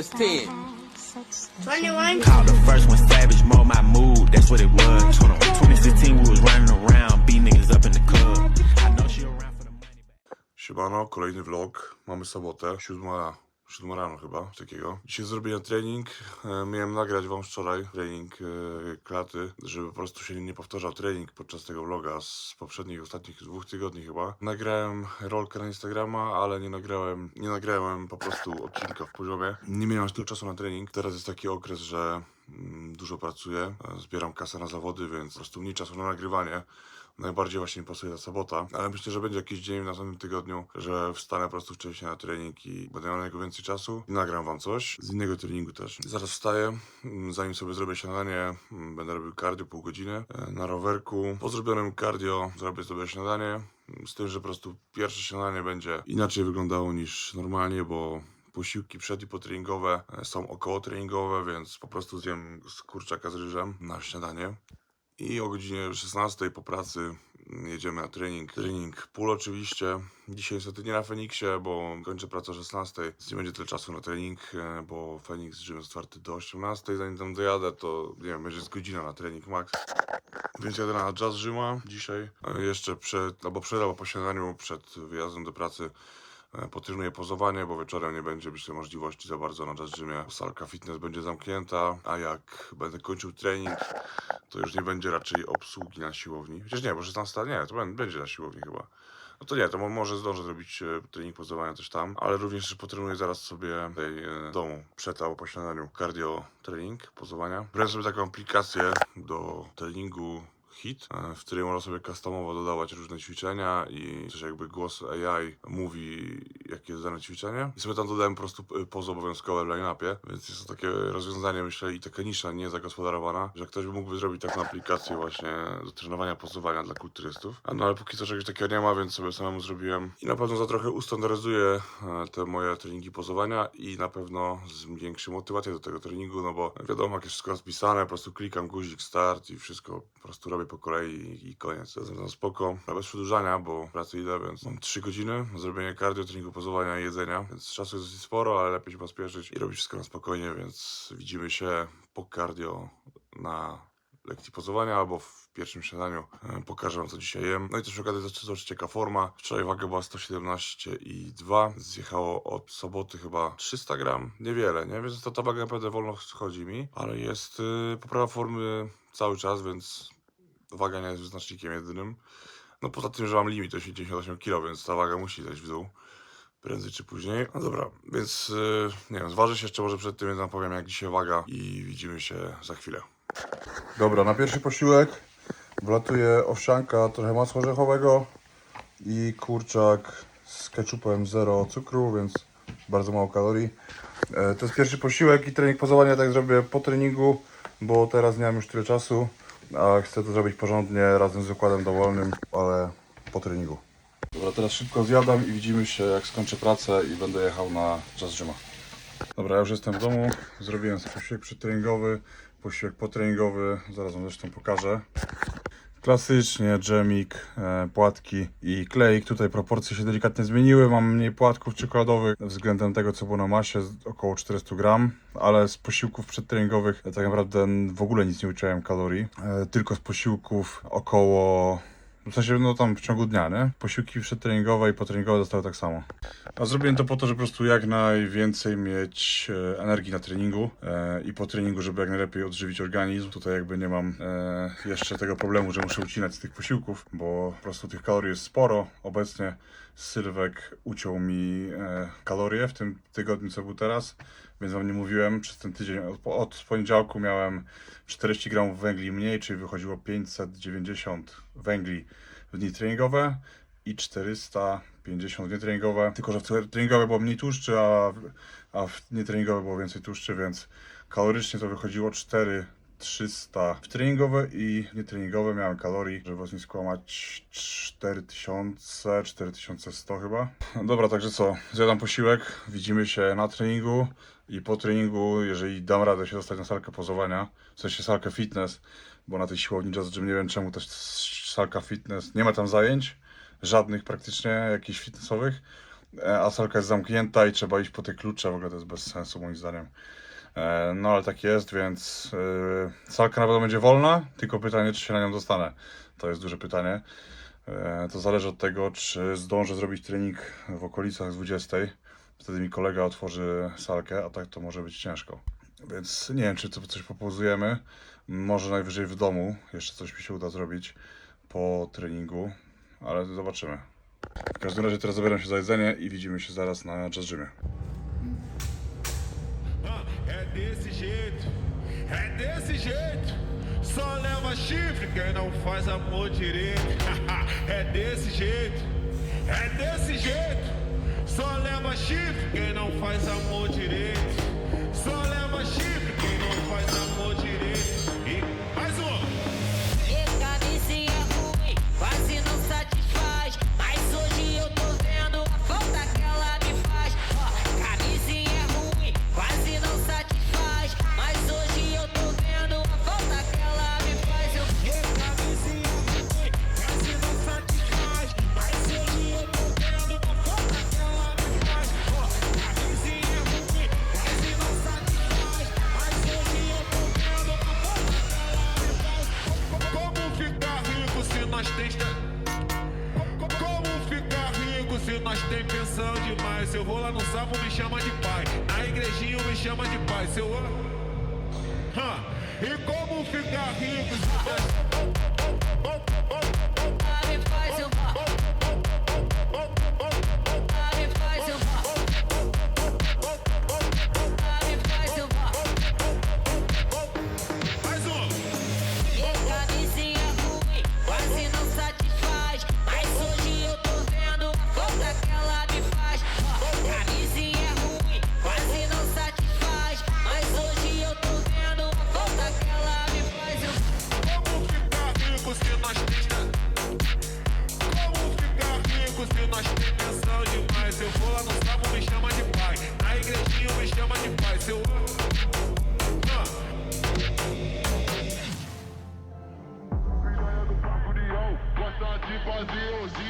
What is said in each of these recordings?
was 10. 21. Called the first one savage, more my mood, that's what it was. 2016, we was running around, beat niggas up in the club. I know she around for the money. Siemano, kolejny vlog. Mamy sobotę, siódma, siódma rano chyba, takiego. Dzisiaj zrobiłem trening. E, miałem nagrać wam wczoraj trening e, klaty, żeby po prostu się nie powtarzał trening podczas tego vloga z poprzednich, ostatnich dwóch tygodni chyba. Nagrałem rolkę na Instagrama, ale nie nagrałem, nie nagrałem po prostu odcinka w poziomie. Nie miałem aż tyle czasu na trening. Teraz jest taki okres, że dużo pracuję, e, zbieram kasę na zawody, więc po prostu mniej czasu na nagrywanie najbardziej właśnie mi pasuje ta sobota, ale myślę, że będzie jakiś dzień w następnym tygodniu, że wstanę po prostu wcześniej na trening i będę miał na niego więcej czasu i nagram wam coś z innego treningu też. Zaraz wstaję, mm, zanim sobie zrobię śniadanie, mm, będę robił cardio pół godziny e, na rowerku. Po zrobionym cardio zrobię sobie śniadanie, mm, z tym, że po prostu pierwsze śniadanie będzie inaczej wyglądało niż normalnie, bo posiłki przed i potreningowe e, są około treningowe, więc po prostu zjem z kurczaka z ryżem na śniadanie. I o godzinie 16 po pracy mm, jedziemy na trening. Trening pól oczywiście. Dzisiaj niestety nie na Feniksie, bo kończę pracę o 16, więc nie będzie tyle czasu na trening, e, bo Feniks gym jest otwarty do 18. Zanim tam dojadę, to nie wiem, będzie z godzina na trening max. Więc jadę na Jazz Gyma dzisiaj. E, Jeszcze przed, albo przed, albo po śniadaniu, przed wyjazdem do pracy e, potrenuję pozowanie, bo wieczorem nie będzie myślę możliwości za bardzo na Jazz Gymie. Salka fitness będzie zamknięta, a jak będę kończył trening, to już nie będzie raczej obsługi na siłowni. Chociaż nie, bo 16 nie, to bę- będzie na siłowni chyba. No to nie, to mo- może zdążę zrobić e, trening pozowania też tam, ale również potrenuję zaraz sobie w domu przed albo po śniadaniu cardio trening, pozowania. Brałem sobie taką aplikację do treningu HIT, e, w której można sobie customowo dodawać różne ćwiczenia i coś jakby głos AI mówi, jakie jest dane ćwiczenie. I sobie tam dodałem po prostu e, pozy obowiązkowe w line-upie, więc jest to takie rozwiązanie, myślę, i taka nisza nie zagospodarowana, że ktoś by mógłby zrobić taką aplikację właśnie do trenowania pozowania dla kulturystów. No ale póki co czegoś takiego nie ma, więc sobie samemu zrobiłem. I na pewno za trochę ustandaryzuję e, te moje treningi pozowania i na pewno zwiększy motywację do tego treningu, no bo wiadomo, jak jest wszystko rozpisane, po prostu klikam guzik start i wszystko po prostu robię po kolei i- i koniec. To jest na spoko, a bez przedłużania, bo pracy idę, więc mam 3 godziny zrobienie cardio, treningu pozowania i jedzenia, więc czasu jest dosyć sporo, ale lepiej się pospieszyć i robić wszystko na spokojnie, więc widzimy się po cardio na lekcji pozowania albo w pierwszym śniadaniu. E, Pokażę wam co dzisiaj jem. No i też okazji zobaczcie, zobaczcie jaka forma. Wczoraj waga była 117,2. Zjechało od soboty chyba 300 gram. Niewiele, nie? Więc to ta waga naprawdę wolno schodzi mi, ale jest y, poprawa formy cały czas, więc waga nie jest wyznacznikiem jedynym. No poza tym, że mam limit 88 kg, więc ta waga musi zejść w dół. Prędzej czy później. No dobra, więc y, nie wiem, zważę się jeszcze może przed tym, więc powiem jak dzisiaj waga i widzimy się za chwilę. Dobra, na pierwszy posiłek wlatuje owsianka, trochę masła orzechowego i kurczak z ketchupem zero cukru, więc bardzo mało kalorii. E, to jest pierwszy posiłek i trening pozowania tak zrobię po treningu, bo teraz nie mam już tyle czasu, a chcę to zrobić porządnie razem z układem dowolnym, ale po treningu. Dobra, teraz szybko zjadam i widzimy się jak skończę pracę i będę jechał na Jazz Gyma. Dobra, ja już jestem w domu, zrobiłem posiłek przedtreningowy, posiłek potreningowy, zaraz wam zresztą pokażę. Klasycznie dżemik, e, płatki i kleik. Tutaj proporcje się delikatnie zmieniły. Mam mniej płatków czekoladowych względem tego, co było na masie, około 400 gram, ale z posiłków przedtreningowych e, tak naprawdę w ogóle nic nie uczyłem kalorii. E, tylko z posiłków około w sensie, no tam w ciągu dnia, nie? Posiłki przedtreningowe i potreningowe zostały tak samo. A zrobiłem to po to, żeby po prostu jak najwięcej mieć e, energii na treningu e, i po treningu, żeby jak najlepiej odżywić organizm. Tutaj jakby nie mam e, jeszcze tego problemu, że muszę ucinać z tych posiłków, bo po prostu tych kalorii jest sporo. Obecnie Sylwek uciął mi kalorie w tym tygodniu, co był teraz, więc wam nie mówiłem, przez ten tydzień od, od poniedziałku miałem 40 gramów węgli mniej, czyli wychodziło 590 węgli w dni treningowe i 450 w dni treningowe, tylko że w treningowe było mniej tłuszczy, a, a w dni treningowe było więcej tłuszczy, więc kalorycznie to wychodziło 4300 w treningowe i nietreningowe miałem kalorii, żeby was nie skłamać 4000, 4100 chyba. Dobra, także co, zjadam posiłek, widzimy się na treningu i po treningu, jeżeli dam radę się dostać na salkę pozowania, w sensie salkę fitness, bo na tej siłowni Jazz Gym nie wiem czemu też salka fitness, nie ma tam zajęć, żadnych praktycznie, jakichś fitnessowych, e, a salka jest zamknięta i trzeba iść po te klucze, w ogóle to jest bez sensu moim zdaniem. E, No ale tak jest, więc e, salka na pewno będzie wolna, tylko pytanie, czy się na nią dostanę. To jest duże pytanie. To zależy od tego, czy zdążę zrobić trening w okolicach 20. Wtedy mi kolega otworzy salkę, a tak to może być ciężko. Więc nie wiem, czy coś popauzujemy. Może najwyżej w domu. Jeszcze coś mi się uda zrobić po treningu, ale zobaczymy. W każdym razie teraz zabieram się za jedzenie i widzimy się zaraz na Jazz Gymie. É desse jeito, é desse jeito. Só leva chifre quem não faz amor direito. é desse jeito, é desse jeito. Só leva chifre quem não faz amor direito. Tem pensão demais? Se eu vou lá no sapo, me chama de pai. Na igrejinha, me chama de pai. Se eu? E como ficar rico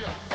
Hallelujah